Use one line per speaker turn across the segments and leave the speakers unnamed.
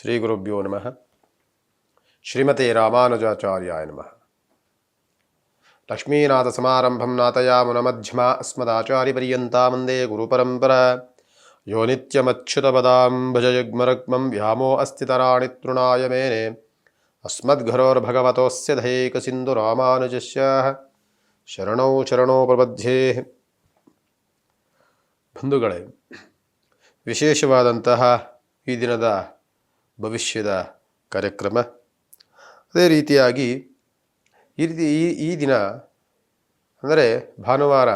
ಶ್ರೀ ಗುರುಭ್ಯೋ ನಮಃ. ಶ್ರೀಮತೆ ರಾಮಾನುಜಾಚಾರ್ಯಾಯ ನಮಃ. ಲಕ್ಷ್ಮೀನಾಥಸಮಾರಂಭಂ ನಾಥಯಾಮುನಮಧ್ಯಮ ಅಸ್ಮದಾಚಾರ್ಯಪರ್ಯಂತಾ ಮಂದೇ ಗುರುಪರಂಪರ. ಯೋ ನಿತ್ಯಮಚ್ಯುತಪದಾಂ ಭಜಯುಗ್ಮರುಗ್ಮಂ ವ್ಯಾಮೋ ಅಸ್ತಿತರಾಣಿ ತೃಣಾಯ ಮೇನೆ. ಅಸ್ಮದ್ಘರೋರ್ಭಗವತೋಸ್ಯ ದೈಕಸಿಂಧು ರಾಮಾನುಜಸ್ಯ. ಶರಣೌ ಶರಣೋ ಪ್ರಬಧ್ಯೇ. ಬಂಧುಗಳೇ, ವಿಶೇಷವಾದಂತಹ ಈ ದಿನದ ಭವಿಷ್ಯದ ಕಾರ್ಯಕ್ರಮ. ಅದೇ ರೀತಿಯಾಗಿ ಈ ರೀತಿ ಈ ಈ ದಿನ ಅಂದರೆ ಭಾನುವಾರ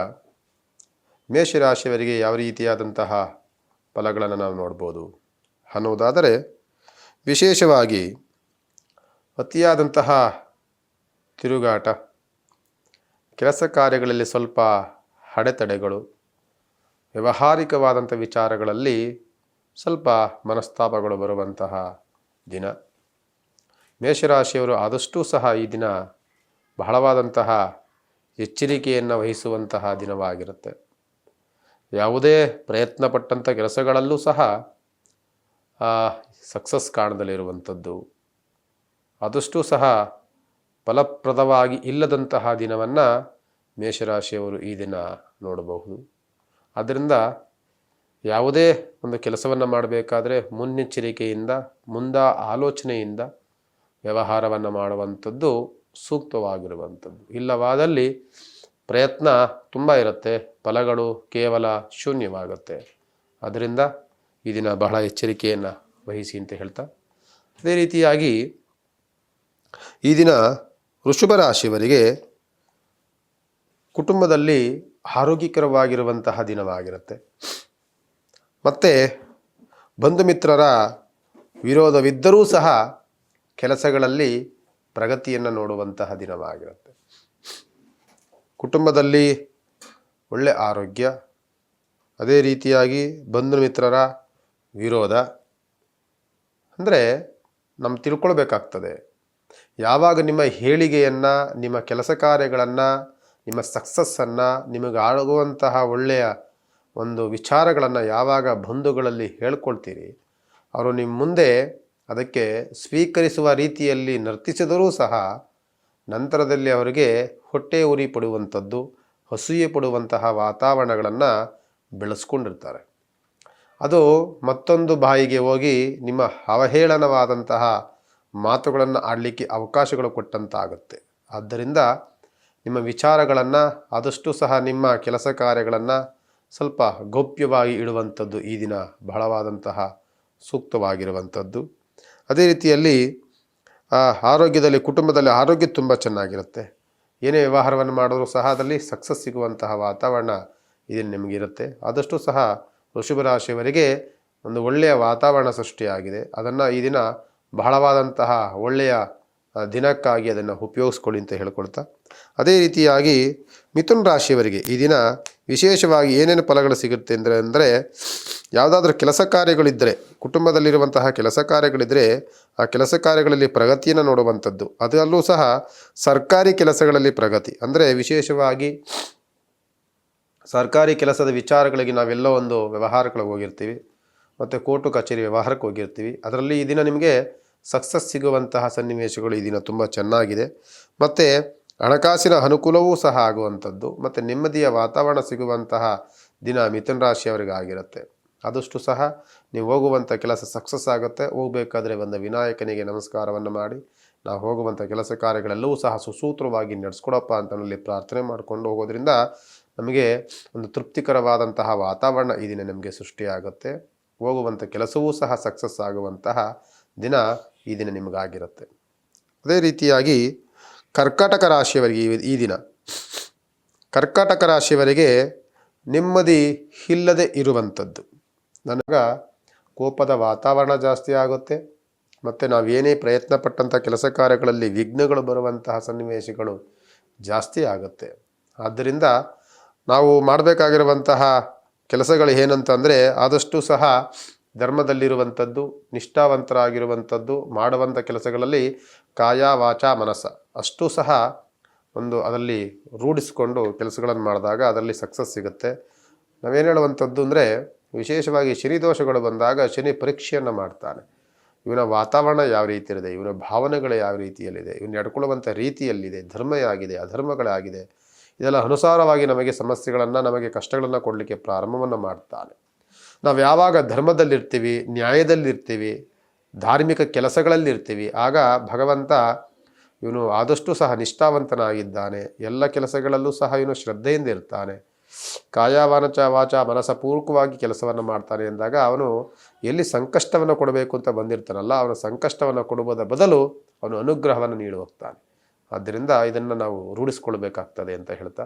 ಮೇಷರಾಶಿಯವರಿಗೆ ಯಾವ ರೀತಿಯಾದಂತಹ ಫಲಗಳನ್ನು ನಾವು ನೋಡ್ಬೋದು ಅನ್ನುವುದಾದರೆ ವಿಶೇಷವಾಗಿ ಅತಿಯಾದಂತಹ ತಿರುಗಾಟ, ಕೆಲಸ ಕಾರ್ಯಗಳಲ್ಲಿ ಸ್ವಲ್ಪ ಅಡೆತಡೆಗಳು, ವ್ಯಾವಹಾರಿಕವಾದಂಥ ವಿಚಾರಗಳಲ್ಲಿ ಸ್ವಲ್ಪ ಮನಸ್ತಾಪಗಳು ಬರುವಂತಹ ದಿನ. ಮೇಷರಾಶಿಯವರು ಆದಷ್ಟು ಸಹ ಈ ದಿನ ಬಹಳವಾದಂತಹ ಎಚ್ಚರಿಕೆಯನ್ನು ವಹಿಸುವಂತಹ ದಿನವಾಗಿರುತ್ತೆ. ಯಾವುದೇ ಪ್ರಯತ್ನ ಪಟ್ಟಂಥ ಕೆಲಸಗಳಲ್ಲೂ ಸಹ ಸಕ್ಸಸ್ ಕಾಣದಲ್ಲಿರುವಂಥದ್ದು. ಆದಷ್ಟು ಸಹ ಫಲಪ್ರದವಾಗಿ ಇಲ್ಲದಂತಹ ದಿನವನ್ನು ಮೇಷರಾಶಿಯವರು ಈ ದಿನ ನೋಡಬಹುದು. ಆದ್ದರಿಂದ ಯಾವುದೇ ಒಂದು ಕೆಲಸವನ್ನು ಮಾಡಬೇಕಾದ್ರೆ ಮುನ್ನೆಚ್ಚರಿಕೆಯಿಂದ, ಮುಂದ ಆಲೋಚನೆಯಿಂದ ವ್ಯವಹಾರವನ್ನು ಮಾಡುವಂಥದ್ದು ಸೂಕ್ತವಾಗಿರುವಂಥದ್ದು. ಇಲ್ಲವಾದಲ್ಲಿ ಪ್ರಯತ್ನ ತುಂಬ ಇರುತ್ತೆ, ಫಲಗಳು ಕೇವಲ ಶೂನ್ಯವಾಗುತ್ತೆ. ಅದರಿಂದ ಈ ದಿನ ಬಹಳ ಎಚ್ಚರಿಕೆಯನ್ನು ವಹಿಸಿ ಅಂತ ಹೇಳ್ತಾ, ಅದೇ ರೀತಿಯಾಗಿ ಈ ದಿನ ವೃಷಭ ರಾಶಿಯವರಿಗೆ ಕುಟುಂಬದಲ್ಲಿ ಆರೋಗ್ಯಕರವಾಗಿರುವಂತಹ ದಿನವಾಗಿರುತ್ತೆ. ಮತ್ತು ಬಂಧು ಮಿತ್ರರ ವಿರೋಧವಿದ್ದರೂ ಸಹ ಕೆಲಸಗಳಲ್ಲಿ ಪ್ರಗತಿಯನ್ನು ನೋಡುವಂತಹ ದಿನವಾಗಿರುತ್ತೆ. ಕುಟುಂಬದಲ್ಲಿ ಒಳ್ಳೆ ಆರೋಗ್ಯ, ಅದೇ ರೀತಿಯಾಗಿ ಬಂಧು ಮಿತ್ರರ ವಿರೋಧ, ಅಂದರೆ ನಮ್ಮ ತಿಳ್ಕೊಳ್ಬೇಕಾಗ್ತದೆ. ಯಾವಾಗ ನಿಮ್ಮ ಹೇಳಿಗೆಯನ್ನು, ನಿಮ್ಮ ಕೆಲಸ ಕಾರ್ಯಗಳನ್ನು, ನಿಮ್ಮ ಸಕ್ಸಸ್ಸನ್ನು ನಿಮಗೆ ಆಗುವಂತಹ ಒಳ್ಳೆಯ ಒಂದು ವಿಚಾರಗಳನ್ನು ಯಾವಾಗ ಬಂಧುಗಳಲ್ಲಿ ಹೇಳ್ಕೊಳ್ತೀರಿ, ಅವರು ನಿಮ್ಮ ಮುಂದೆ ಅದಕ್ಕೆ ಸ್ವೀಕರಿಸುವ ರೀತಿಯಲ್ಲಿ ನರ್ತಿಸಿದರೂ ಸಹ ನಂತರದಲ್ಲಿ ಅವರಿಗೆ ಹೊಟ್ಟೆ ಉರಿ ಪಡುವಂಥದ್ದು ಹಸೂಯೆ ಪಡುವಂತಹ ವಾತಾವರಣಗಳನ್ನು ಬೆಳೆಸ್ಕೊಂಡಿರ್ತಾರೆ. ಅದು ಮತ್ತೊಂದು ಬಾಯಿಗೆ ಹೋಗಿ ನಿಮ್ಮ ಅವಹೇಳನವಾದಂತಹ ಮಾತುಗಳನ್ನು ಆಡಲಿಕ್ಕೆ ಅವಕಾಶಗಳು ಕೊಟ್ಟಂತಾಗುತ್ತೆ. ಆದ್ದರಿಂದ ನಿಮ್ಮ ವಿಚಾರಗಳನ್ನು ಆದಷ್ಟು ಸಹ ನಿಮ್ಮ ಕೆಲಸ ಕಾರ್ಯಗಳನ್ನು ಸ್ವಲ್ಪ ಗೌಪ್ಯವಾಗಿ ಇಡುವಂಥದ್ದು ಈ ದಿನ ಬಹಳವಾದಂತಹ ಸೂಕ್ತವಾಗಿರುವಂಥದ್ದು. ಅದೇ ರೀತಿಯಲ್ಲಿ ಆರೋಗ್ಯದಲ್ಲಿ, ಕುಟುಂಬದಲ್ಲಿ ಆರೋಗ್ಯ ತುಂಬ ಚೆನ್ನಾಗಿರುತ್ತೆ. ಏನೇ ವ್ಯವಹಾರವನ್ನು ಮಾಡಿದ್ರೂ ಸಹ ಅದರಲ್ಲಿ ಸಕ್ಸಸ್ ಸಿಗುವಂತಹ ವಾತಾವರಣ ಇದನ್ನು ನಿಮಗಿರುತ್ತೆ. ಆದಷ್ಟು ಸಹ ವೃಷಭ ರಾಶಿಯವರಿಗೆ ಒಂದು ಒಳ್ಳೆಯ ವಾತಾವರಣ ಸೃಷ್ಟಿಯಾಗಿದೆ. ಅದನ್ನು ಈ ದಿನ ಬಹಳವಾದಂತಹ ಒಳ್ಳೆಯ ದಿನಕ್ಕಾಗಿ ಅದನ್ನು ಉಪಯೋಗಿಸ್ಕೊಳ್ಳಿ ಅಂತ ಹೇಳ್ಕೊಳ್ತಾ. ಅದೇ ರೀತಿಯಾಗಿ ಮಿಥುನ್ ರಾಶಿಯವರಿಗೆ ಈ ದಿನ ವಿಶೇಷವಾಗಿ ಏನೇನು ಫಲಗಳು ಸಿಗುತ್ತೆ ಅಂದರೆ ಅಂದರೆ ಯಾವುದಾದ್ರೂ ಕೆಲಸ ಕಾರ್ಯಗಳಿದ್ದರೆ ಕುಟುಂಬದಲ್ಲಿರುವಂತಹ ಕೆಲಸ ಕಾರ್ಯಗಳಿದ್ದರೆ ಆ ಕೆಲಸ ಕಾರ್ಯಗಳಲ್ಲಿ ಪ್ರಗತಿಯನ್ನು ನೋಡುವಂಥದ್ದು. ಅದರಲ್ಲೂ ಸಹ ಸರ್ಕಾರಿ ಕೆಲಸಗಳಲ್ಲಿ ಪ್ರಗತಿ. ಅಂದರೆ ವಿಶೇಷವಾಗಿ ಸರ್ಕಾರಿ ಕೆಲಸದ ವಿಚಾರಗಳಿಗೆ ನಾವೆಲ್ಲೋ ಒಂದು ವ್ಯವಹಾರಗಳಿಗೆ ಹೋಗಿರ್ತೀವಿ. ಮತ್ತು ಕೋರ್ಟು ಕಚೇರಿ ವ್ಯವಹಾರಕ್ಕೆ ಹೋಗಿರ್ತೀವಿ. ಅದರಲ್ಲಿ ಈ ದಿನ ನಿಮಗೆ ಸಕ್ಸಸ್ ಸಿಗುವಂತಹ ಸನ್ನಿವೇಶಗಳು ಈ ದಿನ ತುಂಬ ಚೆನ್ನಾಗಿದೆ. ಮತ್ತು ಹಣಕಾಸಿನ ಅನುಕೂಲವೂ ಸಹ ಆಗುವಂಥದ್ದು, ಮತ್ತು ನೆಮ್ಮದಿಯ ವಾತಾವರಣ ಸಿಗುವಂತಹ ದಿನ ಮಿಥುನ್ ರಾಶಿಯವರಿಗಾಗಿರುತ್ತೆ. ಆದಷ್ಟು ಸಹ ನೀವು ಹೋಗುವಂಥ ಕೆಲಸ ಸಕ್ಸಸ್ ಆಗುತ್ತೆ. ಹೋಗಬೇಕಾದ್ರೆ ಒಂದು ವಿನಾಯಕನಿಗೆ ನಮಸ್ಕಾರವನ್ನು ಮಾಡಿ, ನಾವು ಹೋಗುವಂಥ ಕೆಲಸ ಕಾರ್ಯಗಳೆಲ್ಲವೂ ಸಹ ಸುಸೂತ್ರವಾಗಿ ನಡೆಸ್ಕೊಡಪ್ಪ ಅಂತ ಪ್ರಾರ್ಥನೆ ಮಾಡಿಕೊಂಡು ಹೋಗೋದ್ರಿಂದ ನಮಗೆ ಒಂದು ತೃಪ್ತಿಕರವಾದಂತಹ ವಾತಾವರಣ ಈ ದಿನ ನಮಗೆ ಸೃಷ್ಟಿಯಾಗುತ್ತೆ. ಹೋಗುವಂಥ ಕೆಲಸವೂ ಸಹ ಸಕ್ಸಸ್ ಆಗುವಂತಹ ದಿನ ಈ ದಿನ ನಿಮಗಾಗಿರುತ್ತೆ. ಅದೇ ರೀತಿಯಾಗಿ ಕರ್ಕಾಟಕ ರಾಶಿಯವರಿಗೆ ಈ- ದಿನ. ಕರ್ಕಾಟಕ ರಾಶಿಯವರಿಗೆ ನೆಮ್ಮದಿ ಇಲ್ಲದೆ ಇರುವಂಥದ್ದು. ನನಗ ಕೋಪದ ವಾತಾವರಣ ಜಾಸ್ತಿ ಆಗುತ್ತೆ. ಮತ್ತು ನಾವೇನೇ ಪ್ರಯತ್ನ ಪಟ್ಟಂಥ ಕೆಲಸ ಕಾರ್ಯಗಳಲ್ಲಿ ವಿಘ್ನಗಳು ಬರುವಂತಹ ಸನ್ನಿವೇಶಗಳು ಜಾಸ್ತಿ ಆಗುತ್ತೆ. ಆದ್ದರಿಂದ ನಾವು ಮಾಡಬೇಕಾಗಿರುವಂತಹ ಕೆಲಸಗಳು ಏನಂತಂದರೆ ಆದಷ್ಟು ಸಹ ಧರ್ಮದಲ್ಲಿರುವಂಥದ್ದು, ನಿಷ್ಠಾವಂತರಾಗಿರುವಂಥದ್ದು, ಮಾಡುವಂಥ ಕೆಲಸಗಳಲ್ಲಿ ಕಾಯ, ವಾಚ, ಮನಸ್ಸ. ಅಷ್ಟು ಸಹ ಒಂದು ಅದರಲ್ಲಿ ರೂಢಿಸಿಕೊಂಡು ಕೆಲಸಗಳನ್ನು ಮಾಡಿದಾಗ ಅದರಲ್ಲಿ ಸಕ್ಸಸ್ ಸಿಗುತ್ತೆ. ನಾವೇನು ಹೇಳುವಂಥದ್ದು ಅಂದರೆ, ವಿಶೇಷವಾಗಿ ಶನಿ ದೋಷಗಳು ಬಂದಾಗ ಶನಿ ಪರೀಕ್ಷೆಯನ್ನು ಮಾಡ್ತಾನೆ. ಇವನ ವಾತಾವರಣ ಯಾವ ರೀತಿ ಇದೆ ಇವನ ಭಾವನೆಗಳು ಯಾವ ರೀತಿಯಲ್ಲಿದೆ, ಇವನು ನಡ್ಕೊಳ್ಳುವಂಥ ರೀತಿಯಲ್ಲಿದೆ ಧರ್ಮ ಆಗಿದೆ ಅಧರ್ಮಗಳಾಗಿದೆ, ಇದೆಲ್ಲ ಅನುಸಾರವಾಗಿ ನಮಗೆ ಸಮಸ್ಯೆಗಳನ್ನು, ನಮಗೆ ಕಷ್ಟಗಳನ್ನು ಕೊಡಲಿಕ್ಕೆ ಪ್ರಾರಂಭವನ್ನು ಮಾಡ್ತಾನೆ. ನಾವು ಯಾವಾಗ ಧರ್ಮದಲ್ಲಿರ್ತೀವಿ, ನ್ಯಾಯದಲ್ಲಿರ್ತೀವಿ, ಧಾರ್ಮಿಕ ಕೆಲಸಗಳಲ್ಲಿರ್ತೀವಿ, ಆಗ ಭಗವಂತ ಇವನು ಆದಷ್ಟು ಸಹ ನಿಷ್ಠಾವಂತನಾಗಿದ್ದಾನೆ. ಎಲ್ಲ ಕೆಲಸಗಳಲ್ಲೂ ಸಹ ಇವನು ಶ್ರದ್ಧೆಯಿಂದ ಇರ್ತಾನೆ. ಕಾಯಾವಾನಚ ವಾಚ ಮನಸಪೂರ್ವಕವಾಗಿ ಕೆಲಸವನ್ನು ಮಾಡ್ತಾನೆ ಎಂದಾಗ ಅವನು ಎಲ್ಲಿ ಸಂಕಷ್ಟವನ್ನು ಕೊಡಬೇಕು ಅಂತ ಬಂದಿರ್ತಾನಲ್ಲ, ಅವನ ಸಂಕಷ್ಟವನ್ನು ಕೊಡುವುದರ ಬದಲು ಅವನು ಅನುಗ್ರಹವನ್ನು ನೀಡಿ ಹೋಗ್ತಾನೆ. ಆದ್ದರಿಂದ ಇದನ್ನು ನಾವು ರೂಢಿಸ್ಕೊಳ್ಬೇಕಾಗ್ತದೆ ಅಂತ ಹೇಳ್ತಾ,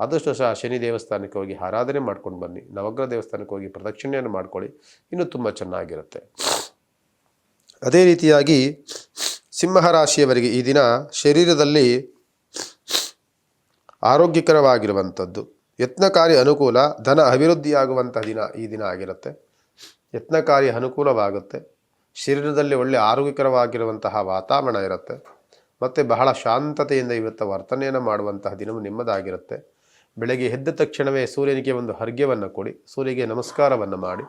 ಆದಷ್ಟು ಸಹ ಶನಿ ದೇವಸ್ಥಾನಕ್ಕೆ ಹೋಗಿ ಆರಾಧನೆ ಮಾಡ್ಕೊಂಡು ಬನ್ನಿ. ನವಗ್ರಹ ದೇವಸ್ಥಾನಕ್ಕೆ ಹೋಗಿ ಪ್ರದಕ್ಷಿಣೆಯನ್ನು ಮಾಡ್ಕೊಳ್ಳಿ. ಇನ್ನೂ ತುಂಬ ಚೆನ್ನಾಗಿರುತ್ತೆ. ಅದೇ ರೀತಿಯಾಗಿ ಸಿಂಹರಾಶಿಯವರಿಗೆ ಈ ದಿನ ಶರೀರದಲ್ಲಿ ಆರೋಗ್ಯಕರವಾಗಿರುವಂಥದ್ದು. ಯತ್ನಕಾರಿ ಅನುಕೂಲ, ಧನ ಅಭಿವೃದ್ಧಿಯಾಗುವಂಥ ದಿನ ಈ ದಿನ ಆಗಿರುತ್ತೆ. ಯತ್ನಕಾರಿ ಅನುಕೂಲವಾಗುತ್ತೆ. ಶರೀರದಲ್ಲಿ ಒಳ್ಳೆ ಆರೋಗ್ಯಕರವಾಗಿರುವಂತಹ ವಾತಾವರಣ ಇರುತ್ತೆ. ಮತ್ತು ಬಹಳ ಶಾಂತತೆಯಿಂದ ಇವತ್ತು ವರ್ತನೆಯನ್ನು ಮಾಡುವಂತಹ ದಿನವು ನಿಮ್ಮದಾಗಿರುತ್ತೆ. ಬೆಳಗ್ಗೆ ಎದ್ದ ತಕ್ಷಣವೇ ಸೂರ್ಯನಿಗೆ ಒಂದು ಹರ್ಗ್ಯವನ್ನು ಕೊಡಿ. ಸೂರ್ಯಗೆ ನಮಸ್ಕಾರವನ್ನು ಮಾಡಿ.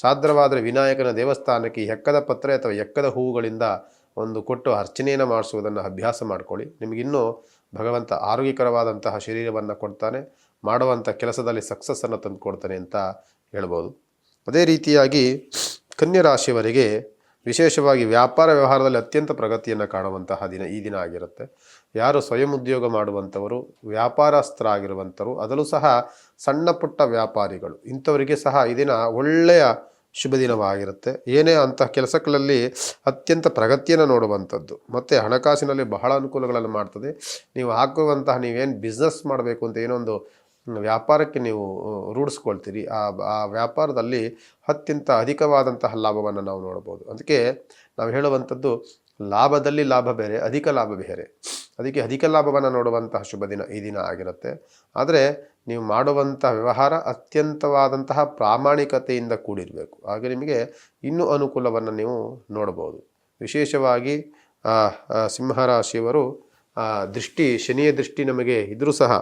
ಸಾಧ್ಯವಾದರೆ ವಿನಾಯಕನ ದೇವಸ್ಥಾನಕ್ಕೆ ಎಕ್ಕದ ಪತ್ರೆ ಅಥವಾ ಎಕ್ಕದ ಹೂವುಗಳಿಂದ ಒಂದು ಕೊಟ್ಟು ಅರ್ಚನೆಯನ್ನು ಮಾಡಿಸುವುದನ್ನು ಅಭ್ಯಾಸ ಮಾಡಿಕೊಳ್ಳಿ. ನಿಮಗಿನ್ನೂ ಭಗವಂತ ಆರೋಗ್ಯಕರವಾದಂತಹ ಶರೀರವನ್ನು ಕೊಡ್ತಾನೆ, ಮಾಡುವಂಥ ಕೆಲಸದಲ್ಲಿ ಸಕ್ಸಸ್ಸನ್ನು ತಂದು ಕೊಡ್ತಾನೆ ಅಂತ ಹೇಳ್ಬೋದು. ಅದೇ ರೀತಿಯಾಗಿ ಕನ್ಯಾ ರಾಶಿಯವರಿಗೆ ವಿಶೇಷವಾಗಿ ವ್ಯಾಪಾರ ವ್ಯವಹಾರದಲ್ಲಿ ಅತ್ಯಂತ ಪ್ರಗತಿಯನ್ನು ಕಾಣುವಂತಹ ದಿನ, ಈ ದಿನ ಆಗಿರುತ್ತೆ. ಯಾರು ಸ್ವಯಂ ಉದ್ಯೋಗ ಮಾಡುವಂಥವರು, ವ್ಯಾಪಾರಸ್ಥರಾಗಿರುವಂಥವರು, ಅದರಲ್ಲೂ ಸಹ ಸಣ್ಣ ಪುಟ್ಟ ವ್ಯಾಪಾರಿಗಳು, ಇಂಥವರಿಗೆ ಸಹ ಈ ದಿನ ಒಳ್ಳೆಯ ಶುಭ ದಿನವಾಗಿರುತ್ತೆ ಏನೇ ಅಂತಹ ಕೆಲಸಗಳಲ್ಲಿ ಅತ್ಯಂತ ಪ್ರಗತಿಯನ್ನು ನೋಡುವಂಥದ್ದು. ಮತ್ತು ಹಣಕಾಸಿನಲ್ಲಿ ಬಹಳ ಅನುಕೂಲಗಳನ್ನು ಮಾಡ್ತದೆ. ನೀವು ಹಾಕುವಂತಹ ನೀವೇನು ಬಿಸ್ನೆಸ್ ಮಾಡಬೇಕು ಅಂತ ಏನೊಂದು ವ್ಯಾಪಾರಕ್ಕೆ ನೀವು ರೂಢಿಸ್ಕೊಳ್ತೀರಿ. ಆ ಆ ವ್ಯಾಪಾರದಲ್ಲಿ ಅತ್ಯಂತ ಅಧಿಕವಾದಂತಹ ಲಾಭವನ್ನು ನಾವು ನೋಡ್ಬೋದು. ಅದಕ್ಕೆ ನಾವು ಹೇಳುವಂಥದ್ದು, ಲಾಭದಲ್ಲಿ ಲಾಭ ಬೇರೆ, ಅಧಿಕ ಲಾಭ ಬೇರೆ. ಅದಕ್ಕೆ ಅಧಿಕ ಲಾಭವನ್ನು ನೋಡುವಂತಹ ಶುಭ ದಿನ ಈ ದಿನ ಆಗಿರುತ್ತೆ. ಆದರೆ ನೀವು ಮಾಡುವಂಥ ವ್ಯವಹಾರ ಅತ್ಯಂತವಾದಂತಹ ಪ್ರಾಮಾಣಿಕತೆಯಿಂದ ಕೂಡಿರಬೇಕು. ಹಾಗೆ ನಿಮಗೆ ಇನ್ನೂ ಅನುಕೂಲವನ್ನು ನೀವು ನೋಡಬಹುದು. ವಿಶೇಷವಾಗಿ ಸಿಂಹರಾಶಿಯವರು ದೃಷ್ಟಿ, ಶನಿಯ ದೃಷ್ಟಿ ನಮಗೆ ಇದ್ದರೂ ಸಹ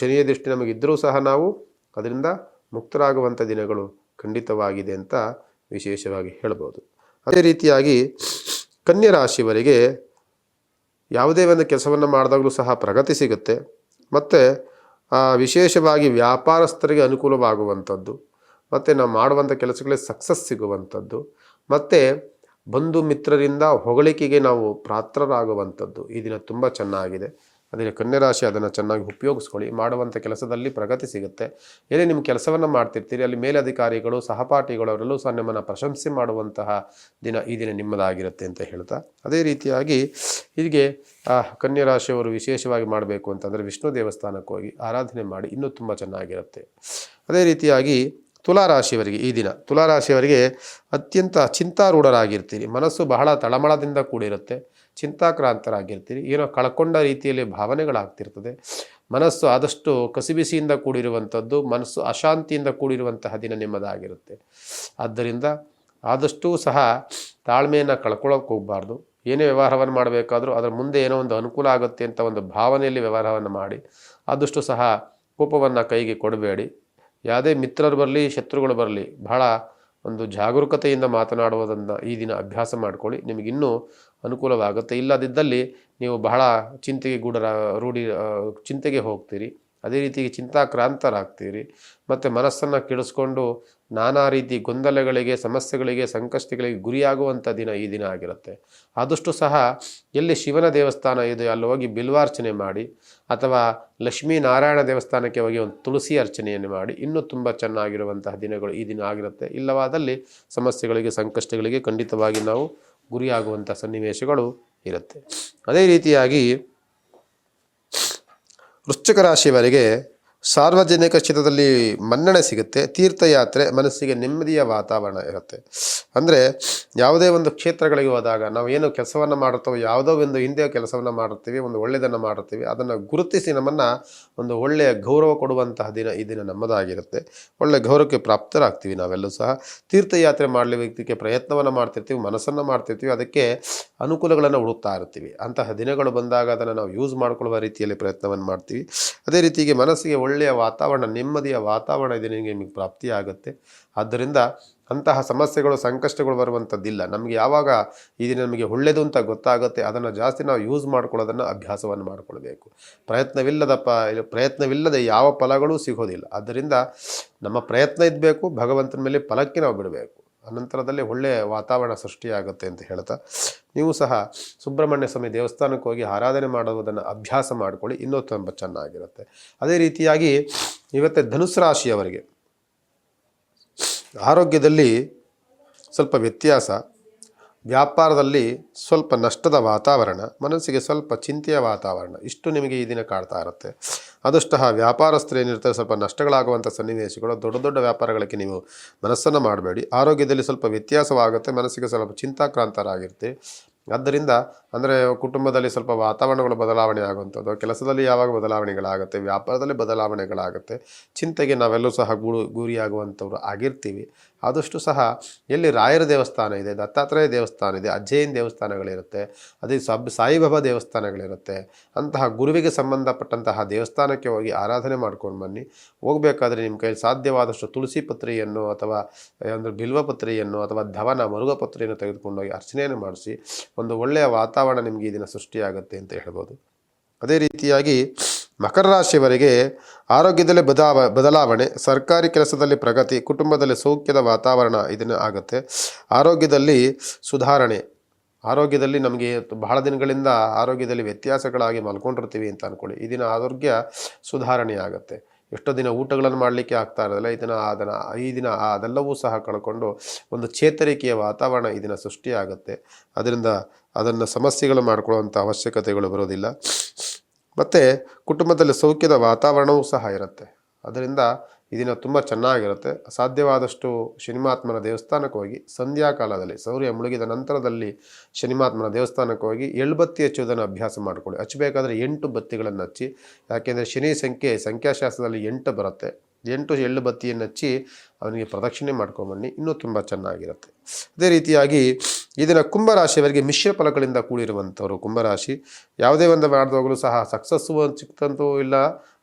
ಶನಿಯ ದೃಷ್ಟಿ ನಮಗಿದ್ದರೂ ಸಹ ನಾವು ಅದರಿಂದ ಮುಕ್ತರಾಗುವಂಥ ದಿನಗಳು ಖಂಡಿತವಾಗಿದೆ ಅಂತ ವಿಶೇಷವಾಗಿ ಹೇಳ್ಬೋದು. ಅದೇ ರೀತಿಯಾಗಿ ಕನ್ಯಾ ರಾಶಿಯವರಿಗೆ ಯಾವುದೇ ಒಂದು ಕೆಲಸವನ್ನು ಮಾಡಿದಾಗಲೂ ಸಹ ಪ್ರಗತಿ ಸಿಗುತ್ತೆ. ಮತ್ತು ವಿಶೇಷವಾಗಿ ವ್ಯಾಪಾರಸ್ಥರಿಗೆ ಅನುಕೂಲವಾಗುವಂಥದ್ದು, ಮತ್ತು ನಾವು ಮಾಡುವಂಥ ಕೆಲಸಗಳಿಗೆ ಸಕ್ಸಸ್ ಸಿಗುವಂಥದ್ದು, ಮತ್ತು ಬಂಧು ಮಿತ್ರರಿಂದ ಹೊಗಳಿಕೆಗೆ ನಾವು ಪಾತ್ರರಾಗುವಂಥದ್ದು ಈ ದಿನ ತುಂಬ ಚೆನ್ನಾಗಿದೆ. ಅದೇ ಕನ್ಯರಾಶಿ ಅದನ್ನು ಚೆನ್ನಾಗಿ ಉಪಯೋಗಿಸ್ಕೊಳ್ಳಿ. ಮಾಡುವಂಥ ಕೆಲಸದಲ್ಲಿ ಪ್ರಗತಿ ಸಿಗುತ್ತೆ. ಏನೇ ನಿಮ್ಮ ಕೆಲಸವನ್ನು ಮಾಡ್ತಿರ್ತೀರಿ, ಅಲ್ಲಿ ಮೇಲಧಿಕಾರಿಗಳು ಸಹಪಾಠಿಗಳು ಅವರೆಲ್ಲೂ ಸಹ ನಿಮ್ಮನ್ನು ಪ್ರಶಂಸೆ ಮಾಡುವಂತಹ ದಿನ ಈ ದಿನ ನಿಮ್ಮದಾಗಿರುತ್ತೆ ಅಂತ ಹೇಳ್ತಾ, ಅದೇ ರೀತಿಯಾಗಿ ಹೀಗೆ ಕನ್ಯರಾಶಿಯವರು ಕನ್ಯಾ ರಾಶಿಯವರು ವಿಶೇಷವಾಗಿ ಮಾಡಬೇಕು ಅಂತಂದರೆ ವಿಷ್ಣು ದೇವಸ್ಥಾನಕ್ಕೆ ಹೋಗಿ ಆರಾಧನೆ ಮಾಡಿ ಇನ್ನೂ ತುಂಬ ಚೆನ್ನಾಗಿರುತ್ತೆ. ಅದೇ ರೀತಿಯಾಗಿ ತುಲಾರಾಶಿಯವರಿಗೆ ಈ ದಿನ ತುಲಾರಾಶಿಯವರಿಗೆ ಅತ್ಯಂತ ಚಿಂತಾರೂಢರಾಗಿರ್ತೀರಿ. ಮನಸ್ಸು ಬಹಳ ತಳಮಳದಿಂದ ಕೂಡಿರುತ್ತೆ. ಚಿಂತಾಕ್ರಾಂತರಾಗಿರ್ತೀರಿ. ಏನೋ ಕಳ್ಕೊಂಡ ರೀತಿಯಲ್ಲಿ ಭಾವನೆಗಳಾಗ್ತಿರ್ತದೆ. ಮನಸ್ಸು ಆದಷ್ಟು ಕಸಿಬಿಸಿಯಿಂದ ಕೂಡಿರುವಂಥದ್ದು, ಮನಸ್ಸು ಅಶಾಂತಿಯಿಂದ ಕೂಡಿರುವಂತಹ ದಿನ ನಿಮ್ಮದಾಗಿರುತ್ತೆ. ಆದ್ದರಿಂದ ಆದಷ್ಟೂ ಸಹ ತಾಳ್ಮೆಯನ್ನು ಕಳ್ಕೊಳ್ಳೋಕೆ ಹೋಗಬಾರ್ದು. ಏನೇ ವ್ಯವಹಾರವನ್ನು ಮಾಡಬೇಕಾದ್ರೂ ಅದರ ಮುಂದೆ ಏನೋ ಒಂದು ಅನುಕೂಲ ಆಗುತ್ತೆ ಅಂತ ಒಂದು ಭಾವನೆಯಲ್ಲಿ ವ್ಯವಹಾರವನ್ನು ಮಾಡಿ, ಆದಷ್ಟು ಸಹ ಕೋಪವನ್ನು ಕೈಗೆ ಕೊಡಬೇಡಿ. ಯಾವುದೇ ಮಿತ್ರರು ಬರಲಿ, ಶತ್ರುಗಳು ಬರಲಿ, ಬಹಳ ಒಂದು ಜಾಗರೂಕತೆಯಿಂದ ಮಾತನಾಡುವುದನ್ನು ಈ ದಿನ ಅಭ್ಯಾಸ ಮಾಡಿಕೊಳ್ಳಿ. ನಿಮಗಿನ್ನೂ ಅನುಕೂಲವಾಗುತ್ತೆ. ಇಲ್ಲದಿದ್ದಲ್ಲಿ ನೀವು ಬಹಳ ಚಿಂತೆಗೆ ಗೂಢರ ರೂಢಿ ಚಿಂತೆಗೆ ಹೋಗ್ತೀರಿ. ಅದೇ ರೀತಿ ಚಿಂತಾಕ್ರಾಂತರಾಗ್ತೀರಿ. ಮತ್ತು ಮನಸ್ಸನ್ನು ಕೆಡಿಸ್ಕೊಂಡು ನಾನಾ ರೀತಿ ಗೊಂದಲಗಳಿಗೆ, ಸಮಸ್ಯೆಗಳಿಗೆ, ಸಂಕಷ್ಟಗಳಿಗೆ ಗುರಿಯಾಗುವಂಥ ದಿನ ಈ ದಿನ ಆಗಿರುತ್ತೆ. ಆದಷ್ಟು ಸಹ ಎಲ್ಲಿ ಶಿವನ ದೇವಸ್ಥಾನ ಇದೆ, ಅಲ್ಲಿ ಹೋಗಿ ಬಿಲ್ವಾರ್ಚನೆ ಮಾಡಿ, ಅಥವಾ ಲಕ್ಷ್ಮೀನಾರಾಯಣ ದೇವಸ್ಥಾನಕ್ಕೆ ಹೋಗಿ ಒಂದು ತುಳಸಿ ಅರ್ಚನೆಯನ್ನು ಮಾಡಿ, ಇನ್ನೂ ತುಂಬ ಚೆನ್ನಾಗಿರುವಂತಹ ದಿನಗಳು ಈ ದಿನ ಆಗಿರುತ್ತೆ. ಇಲ್ಲವಾದಲ್ಲಿ ಸಮಸ್ಯೆಗಳಿಗೆ, ಸಂಕಷ್ಟಗಳಿಗೆ ಖಂಡಿತವಾಗಿ ನಾವು ಗುರಿಯಾಗುವಂಥ ಸನ್ನಿವೇಶಗಳು ಇರುತ್ತೆ. ಅದೇ ರೀತಿಯಾಗಿ ವೃಶ್ಚಿಕ ರಾಶಿಯವರಿಗೆ ಸಾರ್ವಜನಿಕ ಕ್ಷೇತ್ರದಲ್ಲಿ ಮನ್ನಣೆ ಸಿಗುತ್ತೆ, ತೀರ್ಥಯಾತ್ರೆ ಮನಸ್ಸಿಗೆ ನೆಮ್ಮದಿಯ ವಾತಾವರಣ ಇರುತ್ತೆ. ಅಂದರೆ ಯಾವುದೇ ಒಂದು ಕ್ಷೇತ್ರಗಳಿಗೆ ಹೋದಾಗ ನಾವು ಏನು ಕೆಲಸವನ್ನು ಮಾಡುತ್ತೋ ಯಾವುದೋ ಒಂದು ಹಿಂದೆ ಕೆಲಸವನ್ನು ಮಾಡುತ್ತೀವಿ, ಒಂದು ಒಳ್ಳೆಯದನ್ನು ಮಾಡುತ್ತೀವಿ, ಅದನ್ನು ಗುರುತಿಸಿ ನಮ್ಮನ್ನು ಒಂದು ಒಳ್ಳೆಯ ಗೌರವ ಕೊಡುವಂತಹ ದಿನ ಈ ದಿನ ನಮ್ಮದಾಗಿರುತ್ತೆ. ಒಳ್ಳೆಯ ಗೌರವಕ್ಕೆ ಪ್ರಾಪ್ತರಾಗ್ತೀವಿ ನಾವೆಲ್ಲೂ ಸಹ. ತೀರ್ಥಯಾತ್ರೆ ಮಾಡಲಿಕ್ಕೆ ಪ್ರಯತ್ನವನ್ನು ಮಾಡ್ತಿರ್ತೀವಿ, ಮನಸ್ಸನ್ನು ಮಾಡ್ತಿರ್ತೀವಿ, ಅದಕ್ಕೆ ಅನುಕೂಲಗಳನ್ನು ಹುಡುಕ್ತಾ ಇರ್ತೀವಿ. ಅಂತಹ ದಿನಗಳು ಬಂದಾಗ ಅದನ್ನು ನಾವು ಯೂಸ್ ಮಾಡಿಕೊಳ್ಳುವ ರೀತಿಯಲ್ಲಿ ಪ್ರಯತ್ನವನ್ನು ಮಾಡ್ತೀವಿ. ಅದೇ ರೀತಿಗೆ ಮನಸ್ಸಿಗೆ ವಾತಾವರಣ, ನೆಮ್ಮದಿಯ ವಾತಾವರಣ ಇದೆ ನಿಮಗೆ ನಿಮಗೆ ಪ್ರಾಪ್ತಿಯಾಗುತ್ತೆ ಆದ್ದರಿಂದ ಅಂತಹ ಸಮಸ್ಯೆಗಳು, ಸಂಕಷ್ಟಗಳು ಬರುವಂಥದ್ದಿಲ್ಲ ನಮಗೆ ಯಾವಾಗ ಇದು ನಮಗೆ ಒಳ್ಳೆಯದು ಅಂತ ಗೊತ್ತಾಗುತ್ತೆ, ಅದನ್ನು ಜಾಸ್ತಿ ನಾವು ಯೂಸ್ ಮಾಡ್ಕೊಳ್ಳೋದನ್ನು ಅಭ್ಯಾಸವನ್ನು ಮಾಡಿಕೊಳ್ಬೇಕು. ಪ್ರಯತ್ನವಿಲ್ಲದಪ್ಪ ಪ ಪ್ರಯತ್ನವಿಲ್ಲದೆ ಯಾವ ಫಲಗಳು ಸಿಗೋದಿಲ್ಲ. ಆದ್ದರಿಂದ ನಮ್ಮ ಪ್ರಯತ್ನ ಇದ್ದಬೇಕು ಭಗವಂತನ ಮೇಲೆ ಫಲಕ್ಕೆ ನಾವು ಬಿಡಬೇಕು. ಅನಂತರದಲ್ಲಿ ಒಳ್ಳೆಯ ವಾತಾವರಣ ಸೃಷ್ಟಿಯಾಗುತ್ತೆ ಅಂತ ಹೇಳ್ತಾ, ನೀವು ಸಹ ಸುಬ್ರಹ್ಮಣ್ಯ ಸ್ವಾಮಿ ದೇವಸ್ಥಾನಕ್ಕೆ ಹೋಗಿ ಆರಾಧನೆ ಮಾಡುವುದನ್ನು ಅಭ್ಯಾಸ ಮಾಡಿಕೊಳ್ಳಿ, ಇನ್ನೂ ತುಂಬ ಚೆನ್ನಾಗಿರುತ್ತೆ. ಅದೇ ರೀತಿಯಾಗಿ ಇವತ್ತೇ ಧನುಸ್ ರಾಶಿಯವರಿಗೆ ಆರೋಗ್ಯದಲ್ಲಿ ಸ್ವಲ್ಪ ವ್ಯತ್ಯಾಸ, ವ್ಯಾಪಾರದಲ್ಲಿ ಸ್ವಲ್ಪ ನಷ್ಟದ ವಾತಾವರಣ, ಮನಸ್ಸಿಗೆ ಸ್ವಲ್ಪ ಚಿಂತೆಯ ವಾತಾವರಣ, ಇಷ್ಟು ನಿಮಗೆ ಈ ದಿನ ಕಾಡ್ತಾ ಇರುತ್ತೆ. ಆದಷ್ಟು ವ್ಯಾಪಾರಸ್ಥರು ಏನಿರ್ತಾರೆ ಸ್ವಲ್ಪ ನಷ್ಟಗಳಾಗುವಂಥ ಸನ್ನಿವೇಶಗಳು, ದೊಡ್ಡ ದೊಡ್ಡ ವ್ಯಾಪಾರಗಳಿಗೆ ನೀವು ಮನಸ್ಸನ್ನು ಮಾಡಬೇಡಿ. ಆರೋಗ್ಯದಲ್ಲಿ ಸ್ವಲ್ಪ ವ್ಯತ್ಯಾಸವಾಗುತ್ತೆ, ಮನಸ್ಸಿಗೆ ಸ್ವಲ್ಪ ಚಿಂತಾಕ್ರಾಂತರಾಗಿರ್ತೀವಿ ಆದ್ದರಿಂದ ಅಂದರೆ ಕುಟುಂಬದಲ್ಲಿ ಸ್ವಲ್ಪ ವಾತಾವರಣಗಳು ಬದಲಾವಣೆ ಆಗುವಂಥದ್ದು, ಕೆಲಸದಲ್ಲಿ ಯಾವಾಗ ಬದಲಾವಣೆಗಳಾಗುತ್ತೆ, ವ್ಯಾಪಾರದಲ್ಲಿ ಬದಲಾವಣೆಗಳಾಗುತ್ತೆ, ಚಿಂತೆಗೆ ನಾವೆಲ್ಲೂ ಸಹ ಗೂಡು ಗುರಿಯಾಗುವಂಥವ್ರು ಆಗಿರ್ತೀವಿ. ಆದಷ್ಟು ಸಹ ಎಲ್ಲಿ ರಾಯರ ದೇವಸ್ಥಾನ ಇದೆ, ದತ್ತಾತ್ರೇಯ ದೇವಸ್ಥಾನ ಇದೆ, ಅಜ್ಜಯನ್ ದೇವಸ್ಥಾನಗಳಿರುತ್ತೆ, ಅದೇ ಸಬ್ ಸಾಯಿಬಾಬಾ ದೇವಸ್ಥಾನಗಳಿರುತ್ತೆ, ಅಂತಹ ಗುರುವಿಗೆ ಸಂಬಂಧಪಟ್ಟಂತಹ ದೇವಸ್ಥಾನಕ್ಕೆ ಹೋಗಿ ಆರಾಧನೆ ಮಾಡ್ಕೊಂಡು ಬನ್ನಿ. ಹೋಗಬೇಕಾದ್ರೆ ನಿಮ್ಮ ಕೈಯಲ್ಲಿ ಸಾಧ್ಯವಾದಷ್ಟು ತುಳಸಿ ಪತ್ರೆಯನ್ನು ಅಥವಾ, ಅಂದರೆ ಬಿಲ್ವ ಪತ್ರೆಯನ್ನು ಅಥವಾ ಧವನ, ಮರುಗ ಪತ್ರೆಯನ್ನು ತೆಗೆದುಕೊಂಡೋಗಿ ಅರ್ಚನೆಯನ್ನು ಮಾಡಿಸಿ ಒಂದು ಒಳ್ಳೆಯ ವಾತಾವರಣ ನಿಮಗೆ ಈ ದಿನ ಸೃಷ್ಟಿಯಾಗುತ್ತೆ ಅಂತ ಹೇಳ್ಬೋದು. ಅದೇ ರೀತಿಯಾಗಿ ಮಕರ ರಾಶಿಯವರಿಗೆ ಆರೋಗ್ಯದಲ್ಲಿ ಬದಾವ ಬದಲಾವಣೆ, ಸರ್ಕಾರಿ ಕೆಲಸದಲ್ಲಿ ಪ್ರಗತಿ, ಕುಟುಂಬದಲ್ಲಿ ಸೌಖ್ಯದ ವಾತಾವರಣ ಇದನ್ನು ಆಗುತ್ತೆ. ಆರೋಗ್ಯದಲ್ಲಿ ಸುಧಾರಣೆ. ಆರೋಗ್ಯದಲ್ಲಿ ನಮಗೆ ಬಹಳ ದಿನಗಳಿಂದ ಆರೋಗ್ಯದಲ್ಲಿ ವ್ಯತ್ಯಾಸಗಳಾಗಿ ಮಲ್ಕೊಂಡಿರ್ತೀವಿ ಅಂತ ಅಂದ್ಕೊಳ್ಳಿ ಈ ದಿನ ಆರೋಗ್ಯ ಸುಧಾರಣೆ ಆಗುತ್ತೆ. ಎಷ್ಟೋ ದಿನ ಊಟಗಳನ್ನು ಮಾಡಲಿಕ್ಕೆ ಆಗ್ತಾ ಇರೋದಿಲ್ಲ. ಇದನ್ನು ದಿನ ಅದನ್ನು ಈ ದಿನ ಅದೆಲ್ಲವೂ ಸಹ ಕಳ್ಕೊಂಡು ಒಂದು ಚೇತರಿಕೆಯ ವಾತಾವರಣ ಇದನ್ನು ದಿನ ಸೃಷ್ಟಿಯಾಗುತ್ತೆ. ಅದರಿಂದ ಅದನ್ನು ಸಮಸ್ಯೆಗಳು ಮಾಡ್ಕೊಳ್ಳುವಂಥ ಅವಶ್ಯಕತೆಗಳು ಬರೋದಿಲ್ಲ. ಮತ್ತು ಕುಟುಂಬದಲ್ಲಿ ಸೌಖ್ಯದ ವಾತಾವರಣವೂ ಸಹ ಇರುತ್ತೆ. ಅದರಿಂದ ಇದಿನ ದಿನ ತುಂಬ ಚೆನ್ನಾಗಿರುತ್ತೆ. ಸಾಧ್ಯವಾದಷ್ಟು ಶನಿಮಾತ್ಮನ ದೇವಸ್ಥಾನಕ್ಕೆ ಹೋಗಿ ಸಂಧ್ಯಾ ಕಾಲದಲ್ಲಿ, ಸೂರ್ಯ ಮುಳುಗಿದ ನಂತರದಲ್ಲಿ ಶನಿಮಾತ್ಮನ ದೇವಸ್ಥಾನಕ್ಕೆ ಹೋಗಿ ಎಳ್ಬತ್ತಿ ಹಚ್ಚುವುದನ್ನು ಅಭ್ಯಾಸ ಮಾಡಿಕೊಳ್ಳಿ. ಹಚ್ಚಬೇಕಾದ್ರೆ ಎಂಟು ಬತ್ತಿಗಳನ್ನು ಹಚ್ಚಿ, ಯಾಕೆಂದರೆ ಶನಿ ಸಂಖ್ಯೆ, ಸಂಖ್ಯಾಶಾಸ್ತ್ರದಲ್ಲಿ ಎಂಟು ಬರುತ್ತೆ. ಎಂಟು ಎಳ್ಳು ಬತ್ತಿಯನ್ನು ಹಚ್ಚಿ ಅವನಿಗೆ ಪ್ರದಕ್ಷಿಣೆ ಮಾಡ್ಕೊಂಬನ್ನಿ. ಇನ್ನೂ ತುಂಬ ಚೆನ್ನಾಗಿರುತ್ತೆ. ಅದೇ ರೀತಿಯಾಗಿ ಈ ದಿನ ಕುಂಭರಾಶಿಯವರಿಗೆ ಮಿಶ್ರ ಫಲಗಳಿಂದ ಕೂಡಿರುವಂಥವ್ರು. ಕುಂಭರಾಶಿ ಯಾವುದೇ ಒಂದು ಮಾಡಿದವಾಗಲೂ ಸಹ ಸಕ್ಸಸ್ಸು ಸಿಕ್ತಂತೂ ಇಲ್ಲ,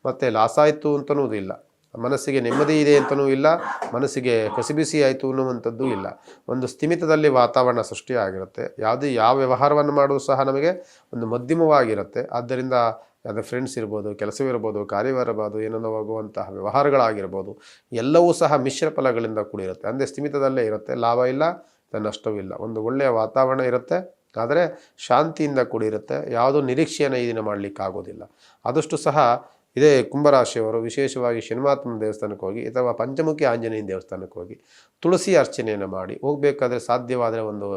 ಮತ್ತು ಲಾಸ್ ಆಯಿತು ಅಂತನೂ ಇಲ್ಲ. ಮನಸ್ಸಿಗೆ ನೆಮ್ಮದಿ ಇದೆ ಅಂತಲೂ ಇಲ್ಲ, ಮನಸ್ಸಿಗೆ ಕಸಿಬಿಸಿ ಆಯಿತು ಅನ್ನುವಂಥದ್ದು ಇಲ್ಲ. ಒಂದು ಸ್ಥಿಮಿತದಲ್ಲಿ ವಾತಾವರಣ ಸೃಷ್ಟಿಯಾಗಿರುತ್ತೆ. ಯಾವುದೇ ಯಾವ ವ್ಯವಹಾರವನ್ನು ಮಾಡೋದು ಸಹ ನಮಗೆ ಒಂದು ಮಧ್ಯಮವಾಗಿರುತ್ತೆ. ಆದ್ದರಿಂದ ಯಾವುದೇ ಫ್ರೆಂಡ್ಸ್ ಇರ್ಬೋದು ಕೆಲಸವಿರ್ಬೋದು ಕಾರ್ಯವಿರಬಹುದು ಏನೋ ಹೋಗುವಂತಹ ವ್ಯವಹಾರಗಳಾಗಿರ್ಬೋದು, ಎಲ್ಲವೂ ಸಹ ಮಿಶ್ರ ಫಲಗಳಿಂದ ಕೂಡಿರುತ್ತೆ. ಅಂದರೆ ಸ್ಥಿಮಿತದಲ್ಲೇ ಇರುತ್ತೆ, ಲಾಭ ಇಲ್ಲ ನಷ್ಟವೂ ಇಲ್ಲ. ಒಂದು ಒಳ್ಳೆಯ ವಾತಾವರಣ ಇರುತ್ತೆ, ಆದರೆ ಶಾಂತಿಯಿಂದ ಕೂಡಿರುತ್ತೆ, ಯಾವುದೂ ನಿರೀಕ್ಷೆಯನ್ನು ಈ ದಿನ ಮಾಡಲಿಕ್ಕಾಗೋದಿಲ್ಲ. ಆದಷ್ಟು ಸಹ ಇದೇ ಕುಂಭರಾಶಿಯವರು ವಿಶೇಷವಾಗಿ ಶನಿಮಾತ್ಮನ ದೇವಸ್ಥಾನಕ್ಕೆ ಹೋಗಿ ಅಥವಾ ಪಂಚಮುಖಿ ಆಂಜನೇಯನ ದೇವಸ್ಥಾನಕ್ಕೆ ಹೋಗಿ ತುಳಸಿ ಅರ್ಚನೆಯನ್ನು ಮಾಡಿ. ಹೋಗಬೇಕಾದ್ರೆ ಸಾಧ್ಯವಾದರೆ ಒಂದು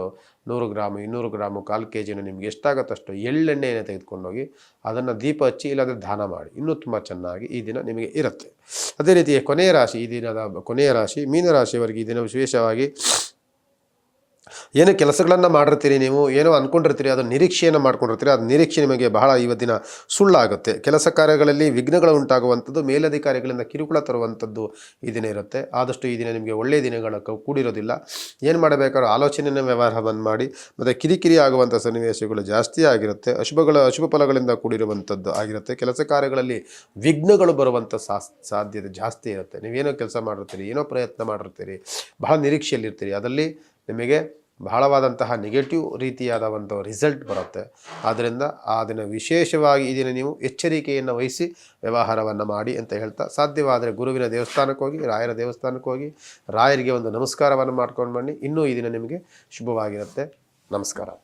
ನೂರು ಗ್ರಾಮು, ಇನ್ನೂರು ಗ್ರಾಮು, ಕಾಲು ಕೆ ಜಿನ ನಿಮ್ಗೆ ಎಷ್ಟಾಗುತ್ತಷ್ಟು ಎಳ್ಳೆಣ್ಣೆಯನ್ನು ತೆಗೆದುಕೊಂಡೋಗಿ ಅದನ್ನು ದೀಪ ಹಚ್ಚಿ ಇಲ್ಲಾಂದರೆ ದಾನ ಮಾಡಿ. ಇನ್ನೂ ತುಂಬ ಚೆನ್ನಾಗಿ ಈ ದಿನ ನಿಮಗೆ ಇರುತ್ತೆ. ಅದೇ ರೀತಿ ಕೊನೆಯ ರಾಶಿ, ಈ ದಿನದ ಕೊನೆಯ ರಾಶಿ, ಮೀನರಾಶಿಯವರಿಗೆ ಈ ದಿನ ವಿಶೇಷವಾಗಿ ಏನು ಕೆಲಸಗಳನ್ನು ಮಾಡಿರ್ತೀರಿ ನೀವು? ಏನೋ ಅಂದ್ಕೊಂಡಿರ್ತೀರಿ ಅದು ನಿರೀಕ್ಷೆಯನ್ನು ಮಾಡ್ಕೊಂಡಿರ್ತೀರಿ, ಅದು ನಿರೀಕ್ಷೆ ನಿಮಗೆ ಬಹಳ ಇವತ್ತಿನ ಸುಳ್ಳಾಗುತ್ತೆ. ಕೆಲಸ ಕಾರ್ಯಗಳಲ್ಲಿ ವಿಘ್ನಗಳು ಉಂಟಾಗುವಂಥದ್ದು, ಮೇಲಧಿಕಾರಿಗಳಿಂದ ಕಿರುಕುಳ ತರುವಂಥದ್ದು ಈ ದಿನ ಇರುತ್ತೆ. ಆದಷ್ಟು ಈ ದಿನ ನಿಮಗೆ ಒಳ್ಳೆಯ ದಿನಗಳ ಕೂಡಿರೋದಿಲ್ಲ. ಏನು ಮಾಡಬೇಕಾದ್ರೂ ಆಲೋಚನೆಯ ವ್ಯವಹಾರವನ್ನು ಮಾಡಿ, ಮತ್ತು ಕಿರಿಕಿರಿ ಆಗುವಂಥ ಸನ್ನಿವೇಶಗಳು ಜಾಸ್ತಿ ಆಗಿರುತ್ತೆ. ಅಶುಭಗಳ, ಅಶುಭ ಫಲಗಳಿಂದ ಕೂಡಿರುವಂಥದ್ದು ಆಗಿರುತ್ತೆ. ಕೆಲಸ ಕಾರ್ಯಗಳಲ್ಲಿ ವಿಘ್ನಗಳು ಬರುವಂಥ ಸಾಧ್ಯತೆ ಜಾಸ್ತಿ ಇರುತ್ತೆ. ನೀವೇನೋ ಕೆಲಸ ಮಾಡಿರ್ತೀರಿ, ಏನೋ ಪ್ರಯತ್ನ ಮಾಡಿರ್ತೀರಿ, ಬಹಳ ನಿರೀಕ್ಷೆಯಲ್ಲಿರ್ತೀರಿ. ಅದರಲ್ಲಿ ನಿಮಗೆ ಬಹಳವಾದಂತಹ ನೆಗೆಟಿವ್ ರೀತಿಯಾದ ಒಂದು ರಿಸಲ್ಟ್ ಬರುತ್ತೆ. ಆದ್ದರಿಂದ ಆ ದಿನ ವಿಶೇಷವಾಗಿ ಈ ದಿನ ನೀವು ಎಚ್ಚರಿಕೆಯನ್ನು ವಹಿಸಿ ವ್ಯವಹಾರವನ್ನು ಮಾಡಿ ಅಂತ ಹೇಳ್ತಾ ಸಾಧ್ಯವಾದರೆ ಗುರುವಿನ ದೇವಸ್ಥಾನಕ್ಕೆ ಹೋಗಿ, ರಾಯರ ದೇವಸ್ಥಾನಕ್ಕೆ ಹೋಗಿ, ರಾಯರಿಗೆ ಒಂದು ನಮಸ್ಕಾರವನ್ನು ಮಾಡ್ಕೊಂಡು ಬನ್ನಿ. ಇನ್ನೂ ಈ ದಿನ ನಿಮಗೆ ಶುಭವಾಗಿರುತ್ತೆ. ನಮಸ್ಕಾರ.